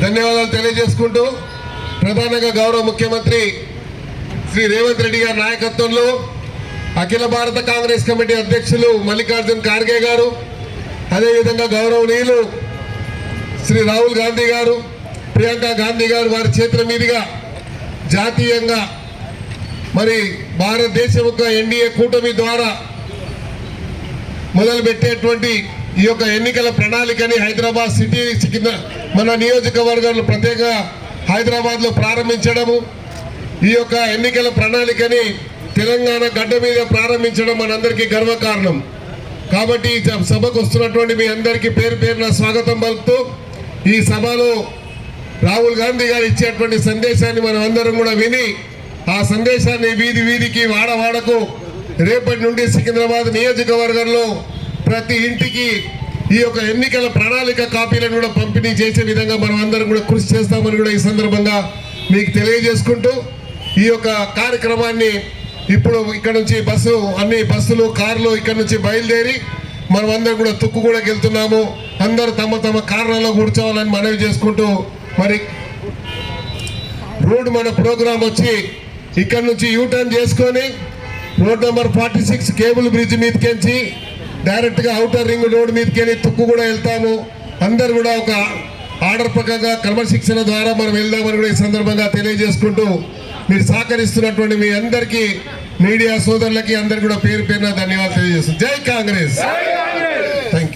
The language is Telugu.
ధన్యవాదాలు తెలియజేసుకుంటూ ప్రధానంగా గౌరవ ముఖ్యమంత్రి శ్రీ రేవంత్ రెడ్డి గారి నాయకత్వంలో అఖిల భారత కాంగ్రెస్ కమిటీ అధ్యక్షులు మల్లికార్జున్ ఖార్గే గారు అదేవిధంగా గౌరవనీయులు శ్రీ రాహుల్ గాంధీ గారు ప్రియాంక గాంధీ గారు వారి చేతుల మీదుగా జాతీయంగా మరి భారతదేశం యొక్క ఎన్డీఏ కూటమి ద్వారా మొదలుపెట్టేటువంటి ఈ యొక్క ఎన్నికల ప్రణాళికని హైదరాబాద్ సిటీ మన నియోజకవర్గంలో ప్రత్యేక హైదరాబాద్లో ప్రారంభించడము ఈ యొక్క ఎన్నికల ప్రణాళికని తెలంగాణ గడ్డ మీద ప్రారంభించడం మనందరికీ గర్వకారణం. కాబట్టి ఈ సభకు వస్తున్నటువంటి మీ అందరికీ పేరు పేరున స్వాగతం పలుకుతూ ఈ సభలో రాహుల్ గాంధీ గారు ఇచ్చేటువంటి సందేశాన్ని మనం అందరం కూడా విని ఆ సందేశాన్ని వీధి వీధికి వాడవాడకు రేపటి నుండి సికింద్రాబాద్ నియోజకవర్గంలో ప్రతి ఇంటికి ఈ యొక్క ఎన్నికల ప్రణాళిక కాపీలను కూడా పంపిణీ చేసే విధంగా మనం అందరం కూడా కృషి చేస్తామని కూడా ఈ సందర్భంగా మీకు తెలియజేసుకుంటూ ఈ యొక్క కార్యక్రమాన్ని ఇప్పుడు ఇక్కడ నుంచి బస్సు అన్ని బస్సులు కార్లు ఇక్కడ నుంచి బయలుదేరి మనం అందరం కూడా తుక్కు కూడా వెళ్తున్నాము అందరూ తమ తమ కార్లలో కూర్చోవాలని మనవి చేసుకుంటూ మరి రోడ్డు మన ప్రోగ్రాం వచ్చి ఇక్కడ నుంచి యూటర్న్ చేసుకొని road number forty six cable bridge మీదకించి డైరెక్ట్గా అవుటర్ రింగ్ రోడ్ మీదకెళ్ళి తుక్కు కూడా వెళ్తాము. అందరు కూడా ఒక ఆర్డర్ ప్రకారంగా క్రమశిక్షణ ద్వారా మనం వెళ్దామని కూడా ఈ సందర్భంగా తెలియజేసుకుంటూ మీరు సహకరిస్తున్నటువంటి మీ అందరికీ మీడియా సోదరులకి అందరికి కూడా పేరు పేరున ధన్యవాదాలు తెలియజేస్తున్నాం జై కాంగ్రెస్!